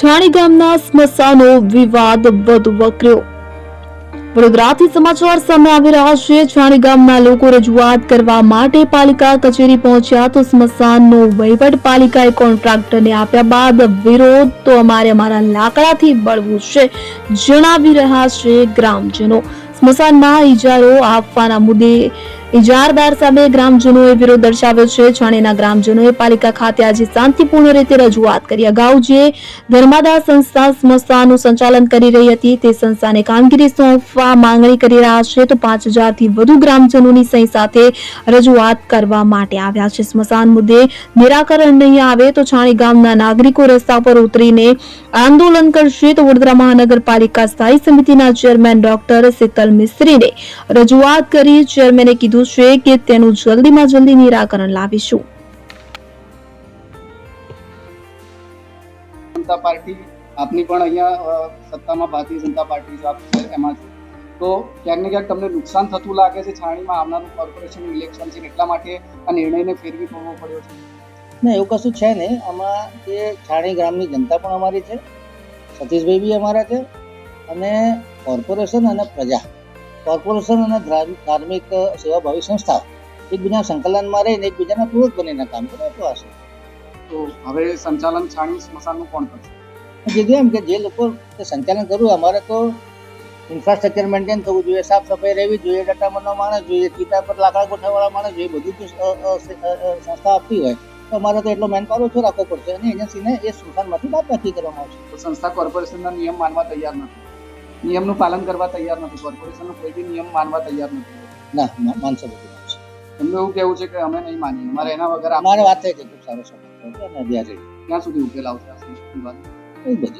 છાણી ગામના સ્મશાનો વિવાદ વધુ વકર્યો. વડોદરાથી સમાચાર સામે આવી રહ્યા છે. છાણી ગામના લોકો રજૂઆત કરવા માટે પાલિકા કચેરી પહોંચ્યા તો સ્મશાનનો વહીવટ પાલિકાએ કોન્ટ્રાક્ટરને આપ્યા બાદ વિરોધ તો અમારે અમારા લાકડાથી બળવું છે, જણાવી રહ્યા છે ગ્રામજનો. સ્મશાનમાં ઇજારો આપવાના મુદ્દે ઇજારદાર સામે ગ્રામજનોએ વિરોધ દર્શાવ્યો છે. છાણીના ગ્રામજનોએ પાલિકા ખાતે આજે શાંતિપૂર્ણ રીતે રજૂઆત કરી. અગાઉ જે ધર્માદા સંસ્થા સ્મશાનનું સંચાલન કરી રહી હતી, તે સંસ્થાને કામગીરી સોંપવા માંગણી કરી રહ્યા છે. તો પાંચ હજારથી વધુ ગ્રામજનોની સહી સાથે રજૂઆત કરવા માટે આવ્યા છે. સ્મશાન મુદ્દે નિરાકરણ નહીં આવે તો છાણી ગામના નાગરિકો રસ્તા પર ઉતરીને આંદોલન કરશે. તો વડોદરા મહાનગરપાલિકા સ્થાયી સમિતિના ચેરમેન ડોક્ટર શીતલ મિસ્ત્રીને રજૂઆત કરી. ચેરમેને કીધું છે કે તેનું જલ્દીમાં જલ્દી નિરાકરણ લાવીશું. જનતા પાર્ટી આપની પણ અહીંયા સત્તામાં ભારતીય જનતા પાર્ટી જો આપ એમાં છે તો ક્યાંક ને ક્યાંક તમને નુકસાન થતું લાગે છે છાણીમાં આવનારું કોર્પોરેશન ઇલેક્શન છે એટલા માટે આ નિર્ણયને ફેરવી પડવો પડ્યો છે. ના એવું કશું છે નહીં. આમાં જે છાણી ગ્રામની જનતા પણ અમારી છે સતીશભાઈ બી અમારા છે અને કોર્પોરેશન અને પ્રજા. કોર્પોરેશન અને ધાર્મ- ધાર્મિક સેવાભાવી સંસ્થાઓ એકબીજાના સંકલનમાં રહીને એકબીજાના પૂરક બનીને કામ કરે એટલું હશે તો હવે સંચાલન છાણી સ્મશાનનું કોણ કરશે? કીધું એમ કે જે લોકો તે સંચાલન કરવું અમારે તો ઇન્ફ્રાસ્ટ્રક્ચર મેન્ટેન થવું જોઈએ સાફ સફાઈ રહેવી જોઈએ ડટામણનો માણસ જોઈએ ચિતા પર લાકડા ગોઠવવાળા માણસ જોઈએ બધું જો સંસ્થા આપતી હોય તો અમારે તો એટલો મેન પાવર ઓછો રાખવો પડશે અને એજન્સીને એ સ્મશાનમાંથી બાદ નક્કી કરવામાં આવશે. તો સંસ્થા કોર્પોરેશનના નિયમ માનવા તૈયાર નથી. નિયમનું પાલન કરવા તૈયાર નથી. કોર્પોરેશનનો કોઈ બી નિયમ માનવા તૈયાર નથી. ના મા- માનસો બધું એમનું એવું કેવું છે કે અમે નહીં માનીએ. અમારે એના વગર અમારે વાત થઈ કે ખૂબ સારો છે ક્યાં સુધી ઉકેલ આવશે આ વાત? એ બધી.